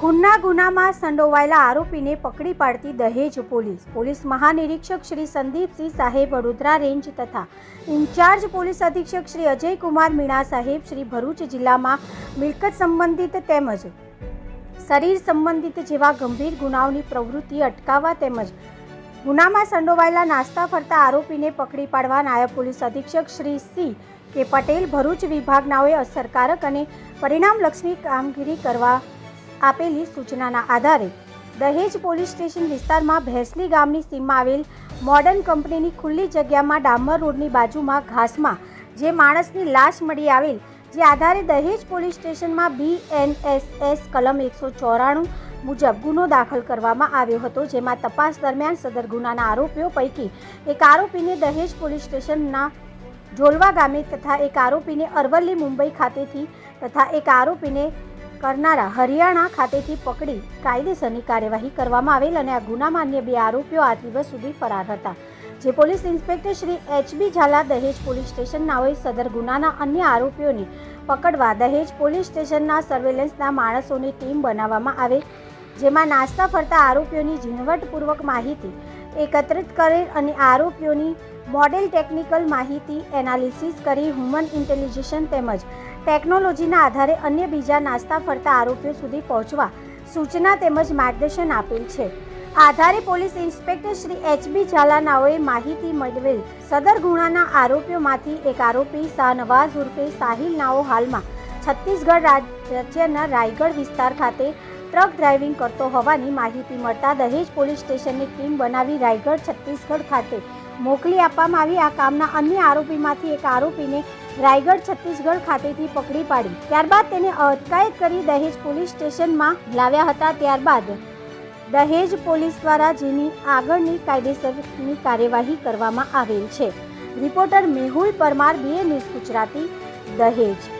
ખૂનના ગુનામાં સંડોવાયેલા આરોપીને પકડી પાડતી દહેજ પોલીસ. પોલીસ મહાનિરીક્ષક શ્રી સંદીપસિંહ સાહેબ વડોદરા રેન્જ તથા ઇન્ચાર્જ પોલીસ અધિક્ષક શ્રી અજયકુમાર મીણા સાહેબ શ્રી ભરૂચ જિલ્લામાં મિલકત સંબંધિત તેમજ શરીર સંબંધિત જેવા ગંભીર ગુનાઓની પ્રવૃત્તિ અટકાવવા તેમજ ગુનામાં સંડોવાયેલા નાસ્તા ફરતા આરોપીને પકડી પાડવા નાયબ પોલીસ અધિક્ષક શ્રી સી. કે પટેલ ભરૂચ વિભાગનાઓએ અસરકારક અને પરિણામલક્ષી કામગીરી કરવા આપેલી સૂચનાના આધારે દહેજ પોલીસ સ્ટેશન વિસ્તારમાં ભેંસલી ગામની સીમમાં આવેલ મોડર્ન કંપનીની ખુલ્લી જગ્યામાં ડામર રોડની બાજુમાં ઘાસમાં જે માણસની લાશ મળી આવેલ, જે આધારે દહેજ પોલીસ સ્ટેશનમાં બી એન એસ એસ કલમ એકસો ચોરાણું મુજબ ગુનો દાખલ કરવામાં આવ્યો હતો. જેમાં તપાસ દરમિયાન સદર ગુનાના આરોપીઓ પૈકી એક આરોપીને દહેજ પોલીસ સ્ટેશનના જોલવા ગામે તથા એક આરોપીને અરવલ્લી મુંબઈ ખાતેથી તથા એક આરોપીને કરનારા હરિયાણા ખાતેથી પકડી કાયદેસરની કાર્યવાહી કરવામાં આવેલ અને આ ગુનામાં અન્ય બે આરોપીઓ આ દિવસ સુધી ફરાર હતા. જે police inspector Shri HB Jhala Dahej police સ્ટેશનનાઓએ સદર ગુનાના અન્ય આરોપીઓને પકડવા દહેજ પોલીસ સ્ટેશનના સર્વેલન્સના માણસોની ટીમ બનાવવામાં આવે, જેમાં નાસ્તા ફરતા આરોપીઓની ઝીણવટપૂર્વક માહિતી એકત્રિત કરે અને આરોપીઓની મોડેલ ટેકનિકલ માહિતી એનાલિસિસ કરી, હ્યુમન ઇન્ટેલિજન્સ તેમજ ટેકનોલોજીના આધારે અન્ય બીજા નાસ્તા ફરતા આરોપીઓ સુધી પહોંચવા સૂચના તેમજ માર્ગદર્શન આપેલ છે. આધારે પોલીસ ઇન્સ્પેક્ટર શ્રી એચબી ઝાલાનાઓએ માહિતી મેળવેલ સદર ગુણાના આરોપીઓમાંથી એક આરોપી શાહનવાઝ ઉર્ફે સાહિલ નાઓ હાલમાં છત્તીસગઢ રાજ્યના રાયગઢ વિસ્તાર ખાતે ટ્રક ડ્રાઇવિંગ કરતો હોવાની માહિતી મળતા દહેજ પોલીસ સ્ટેશનની ટીમ બનાવી રાયગઢ છત્તીસગઢ ખાતે મોકલી આપવામાં આવી. આ કામના અન્ય આરોપીમાંથી એક આરોપીને રાયગઢ, છત્તીસગઢ ખાતેથી પકડી પાડી. ત્યારબાદ તેને અટકાયત કરી દહેજ પોલીસ સ્ટેશનમાં લાવ્યા હતા. ત્યારબાદ દહેજ પોલીસ દ્વારા જેની આગળની કાયદેસરની કાર્યવાહી કરવામાં આવેલ છે. Reporter Mehul Parmar BA news Gujarati Dahej.